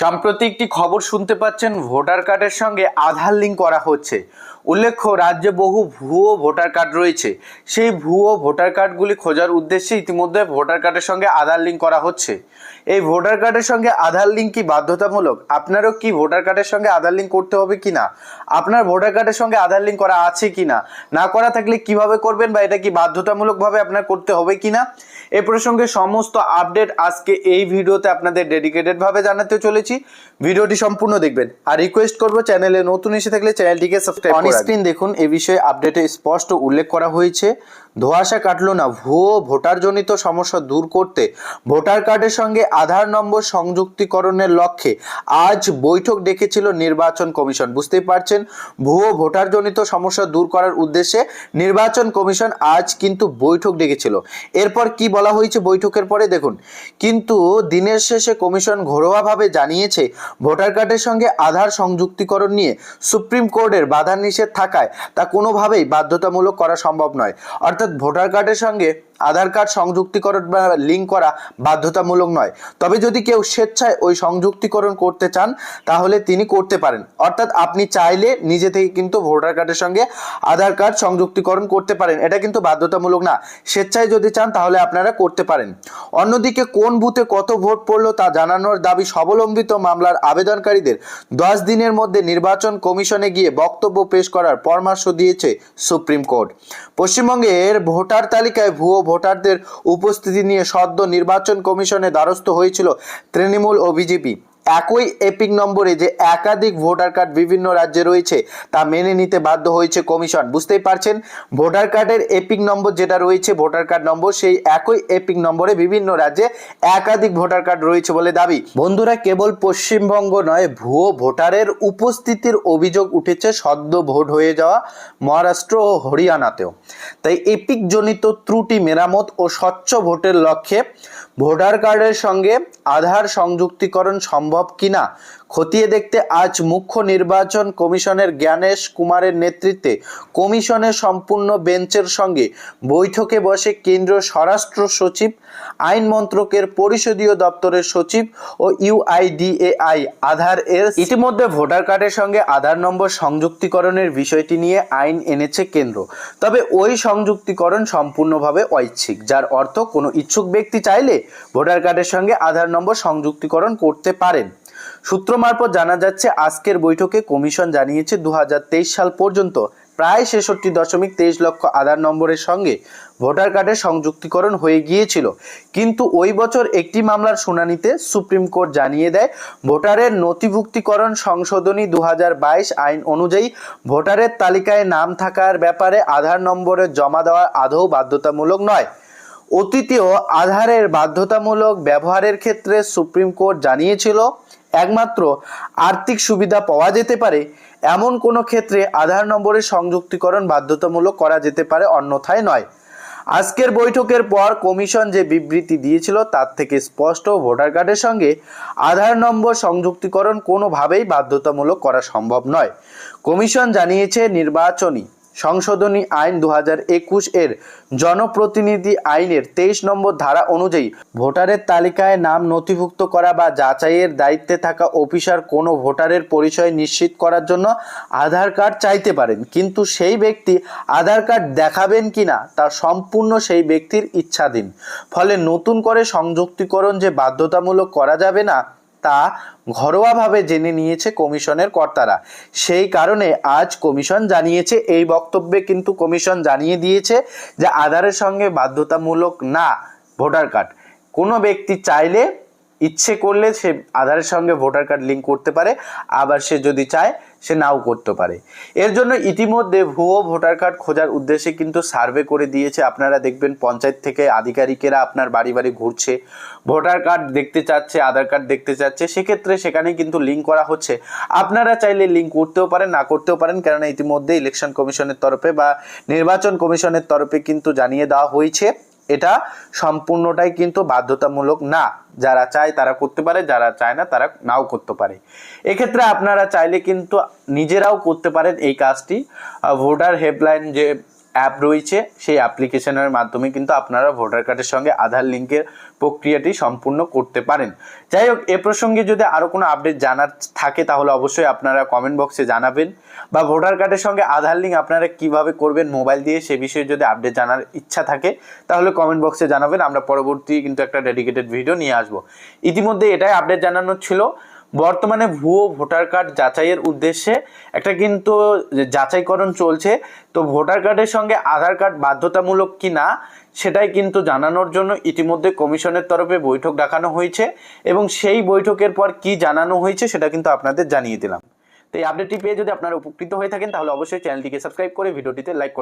সম্প্রতি একটি খবর শুনতে পাচ্ছেন, ভোটার কার্ডের সঙ্গে আধার লিঙ্ক করা হচ্ছে। উল্লেখ্য, রাজ্যে বহু ভুয়ো ভোটার কার্ড রয়েছে। সেই ভুয়ো ভোটার কার্ডগুলি খোঁজার উদ্দেশ্যে ইতিমধ্যে ভোটার কার্ডের সঙ্গে আধার লিঙ্ক করা হচ্ছে। এই ভোটার কার্ডের সঙ্গে আধার লিঙ্ক কি বাধ্যতামূলক? আপনারও কি ভোটার কার্ডের সঙ্গে আধার লিঙ্ক করতে হবে কি না? আপনার ভোটার কার্ডের সঙ্গে আধার লিঙ্ক করা আছে কি না? না করা থাকলে কীভাবে করবেন বা এটা কি বাধ্যতামূলকভাবে আপনার করতে হবে কি না? এ প্রসঙ্গে সমস্ত আপডেট আজকে এই ভিডিওতে আপনাদের ডেডিকেটেডভাবে জানাতে চলেছি। ভিডিওটি সম্পূর্ণ দেখবেন। আর রিকোয়েস্ট করব চ্যানেলে নতুন এসে থাকলে চ্যানেলটিকে সাবস্ক্রাইব অন স্ক্রিন দেখুন এ বিষয়ে আপডেটে স্পষ্ট উল্লেখ করা হয়েছে। ধোঁয়াশা কাটলো না। ভুয়ো ভোটারজনিত সমস্যা দূর করতে ভোটার কার্ডের সঙ্গে আধার নম্বর সংযুক্তিকরণের লক্ষ্যে আজ বৈঠক ডেকেছিল নির্বাচন কমিশন। বুঝতেই পারছেন, ভুয়ো ভোটারজনিত সমস্যা দূর করার উদ্দেশ্যে নির্বাচন কমিশন আজ কিন্তু বৈঠক ডেকেছিল। এরপর কি বলা হয়েছে বৈঠকের পরে দেখুন, কিন্তু দিনের শেষে কমিশন ঘরোয়াভাবে জানিয়েছে, ভোটার কার্ডের সঙ্গে আধার সংযুক্তিকরণ নিয়ে সুপ্রিম কোর্টের বাধা নিষেধ থাকায় তা কোনোভাবেই বাধ্যতামূলক করা সম্ভব নয়। অর্থাৎ ভোটার কার্ডের সঙ্গে আধার কার্ড সংযুক্তিকরণ বা লিঙ্ক করা বাধ্যতামূলক নয়। তবে যদি কেউ স্বেচ্ছায় ওই সংযুক্তিকরণ করতে চান, তাহলে তিনি করতে পারেন। অর্থাৎ আপনি চাইলে নিজে থেকে কিন্তু ভোটার কার্ডের সঙ্গে আধার কার্ড সংযুক্তিকরণ করতে পারেন। এটা কিন্তু বাধ্যতামূলক না। স্বেচ্ছায় যদি চান, তাহলে আপনারা করতে পারেন। অন্যদিকে কোন বুথে কত ভোট পড়ল তা জানানোর দাবি স্বাবলম্বিত মামলার আবেদনকারীদের। দশ দিনের মধ্যে নির্বাচন কমিশনে গিয়ে বক্তব্য পেশ করার পরামর্শ দিয়েছে সুপ্রিম কোর্ট। পশ্চিমবঙ্গের ভোটার তালিকায় ভুয়ো ভোটারদের উপস্থিতি নিয়ে সদ্য নির্বাচন কমিশনে দ্বারস্থ হয়েছিল তৃণমূল ও বিজেপি। একই এপিক নম্বরে যে একাধিক ভোটার কার্ড বিভিন্ন রাজ্যে রয়েছে তা মেনে নিতে বাধ্য হয়েছে কমিশন। বুঝতেই পারছেন? ভোটার কার্ডের এপিক নম্বর যেটা রয়েছে, ভোটার কার্ড নম্বর, সেই একই এপিক নম্বরে বিভিন্ন রাজ্যে একাধিক ভোটার কার্ড রয়েছে বলে দাবি। বন্ধুরা, কেবল পশ্চিমবঙ্গ নয়, ভুয়ো ভোটারের উপস্থিতির অভিযোগ উঠেছে, সদ্য ভোট হয়ে যাওয়া মহারাষ্ট্র ও হরিয়ানাতেও। তাই এপিক জনিত ত্রুটি, মেরামত ও স্বচ্ছ ভোটের লক্ষ্যে ভোটার কার্ডের সঙ্গে আধার সংযুক্তিকরণ সম্ভব কিনা। খতিয়ে দেখতে আজ মুখ্য নির্বাচন কমিশনের জ্ঞানেশ কুমারের নেতৃত্বে কমিশনের সম্পূর্ণ বেঞ্চের সঙ্গে বৈঠকে বসে কেন্দ্রীয় স্বরাষ্ট্র সচিব, আইন মন্ত্রকের পরিষদীয় দপ্তরের সচিব ও ইউআইডিএআই আধার এর ইতিমধ্যে ভোটার কার্ডের সঙ্গে আধার নম্বর সংযুক্তিকরণের বিষয়টি নিয়ে আইন এনেছে কেন্দ্র। তবে ওই সংযুক্তিকরণ সম্পূর্ণভাবে ঐচ্ছিক, যার অর্থ কোনো ইচ্ছুক ব্যক্তি চাইলে ভোটার কার্ডের সঙ্গে আধার নম্বর সংযুক্তিকরণ করতে পারেন। সূত্র মারফত জানা যাচ্ছে, আজকের বৈঠকে কমিশন জানিয়েছে দু হাজার তেইশ সাল পর্যন্ত প্রায় ছেষট্টি দশমিক তেইশ লক্ষ আধার নম্বরের সঙ্গে ভোটার কার্ডের সংযুক্তিকরণ হয়ে গিয়েছিল। কিন্তু ওই বছর একটি মামলার শুনানিতে সুপ্রিম কোর্ট জানিয়ে দেয়, ভোটারের নথিভুক্তিকরণ সংশোধনী দু হাজার বাইশ আইন অনুযায়ী ভোটারের তালিকায় নাম থাকার ব্যাপারে আধার নম্বরে জমা দেওয়ার আদৌ বাধ্যতামূলক নয়। অতীতেও আধারের বাধ্যতামূলক ব্যবহারের ক্ষেত্রে সুপ্রিম কোর্ট জানিয়েছিল একমাত্র আর্থিক সুবিধা পাওয়া যেতে পারে, এমন কোনো ক্ষেত্রে আধার নম্বরের সংযুক্তিকরণ বাধ্যতামূলক করা যেতে পারে অন্যথায় নয়। আজকের বৈঠকের পর কমিশন যে বিবৃতি দিয়েছিল তার থেকে স্পষ্ট ভোটার কার্ডের সঙ্গে আধার নম্বর সংযুক্তিকরণ কোনোভাবেই বাধ্যতামূলক করা সম্ভব নয়। কমিশন জানিয়েছে নির্বাচনী সংশোধনী আইন দু এর জনপ্রতিনিধি আইনের তেইশ নম্বর ধারা অনুযায়ী ভোটারের তালিকায় নাম নথিভুক্ত করা বা যাচাইয়ের দায়িত্বে থাকা অফিসার কোনো ভোটারের পরিচয় নিশ্চিত করার জন্য আধার কার্ড চাইতে পারেন। কিন্তু সেই ব্যক্তি আধার কার্ড দেখাবেন কিনা তা সম্পূর্ণ সেই ব্যক্তির ইচ্ছাধীন। ফলে নতুন করে সংযুক্তিকরণ যে বাধ্যতামূলক করা যাবে না তা ঘরোয়াভাবে জেনে নিয়েছে কমিশনের কর্তারা। সেই কারণে আজ কমিশন জানিয়েছে, এই বক্তব্যে কিন্তু কমিশন জানিয়ে দিয়েছে যে আধারের সঙ্গে বাধ্যতামূলক না, ভোটার কার্ড। কোনো ব্যক্তি চাইলে ইচ্ছে করলে সে আধারের সঙ্গে ভোটার কার্ড লিঙ্ক করতে পারে, আবার সে যদি চায়, সে নাও করতে পারে। এর জন্য ইতিমধ্যে ভুয়ো ভোটার কার্ড খোঁজার উদ্দেশ্যে কিন্তু সার্ভে করে দিয়েছে। আপনারা দেখবেন পঞ্চায়েত থেকে আধিকারিকেরা আপনার বাড়ি বাড়ি ঘুরছে, ভোটার কার্ড দেখতে চাচ্ছে, আধার কার্ড দেখতে চাচ্ছে। সেক্ষেত্রে সেখানে কিন্তু লিঙ্ক করা হচ্ছে। আপনারা চাইলে লিঙ্ক করতেও পারেন, না করতেও পারেন, কেননা ইতিমধ্যে ইলেকশন কমিশনের তরফে বা নির্বাচন কমিশনের তরফে কিন্তু জানিয়ে দেওয়া হয়েছে। এটা সম্পূর্ণটাই কিন্তু বাধ্যতামূলক না। যারা চায় তারা করতে পারে, যারা চায় না তারা নাও করতে পারে। এক্ষেত্রে আপনারা চাইলে কিন্তু নিজেরাও করতে পারেন এই কাজটি। ভোটার হেল্পলাইন যে অ্যাপ রয়েছে, সেই অ্যাপ্লিকেশনের মাধ্যমে কিন্তু আপনারা ভোটার কার্ডের সঙ্গে আধার লিঙ্কের প্রক্রিয়াটি সম্পূর্ণ করতে পারেন। যাই হোক, এ প্রসঙ্গে যদি আরও কোনো আপডেট জানার থাকে, তাহলে অবশ্যই আপনারা কমেন্ট বক্সে জানাবেন। বা ভোটার কার্ডের সঙ্গে আধার লিঙ্ক আপনারা কীভাবে করবেন মোবাইল দিয়ে, সে বিষয়ে যদি আপডেট জানার ইচ্ছা থাকে, তাহলে কমেন্ট বক্সে জানাবেন। আমরা পরবর্তী কিন্তু একটা ডেডিকেটেড ভিডিও নিয়ে আসব। ইতিমধ্যে এটাই আপডেট জানানোর ছিল। বর্তমানে ভুয়ো ভোটার কার্ড যাচাইয়ের উদ্দেশ্যে একটা কিন্তু যাচাইকরণ চলছে। তো ভোটার কার্ডের সঙ্গে আধার কার্ড বাধ্যতামূলক কি না সেটাই কিন্তু জানানোর জন্য ইতিমধ্যে কমিশনের তরফে বৈঠক ডাকানো হয়েছে এবং সেই বৈঠকের পর কি জানানো হয়েছে সেটা কিন্তু আপনাদের জানিয়ে দিলাম। তো এই আপডেটটি পেয়ে যদি আপনারা উপকৃত হয়ে থাকেন, তাহলে অবশ্যই চ্যানেলটিকে সাবস্ক্রাইব করে ভিডিওটিতে লাইক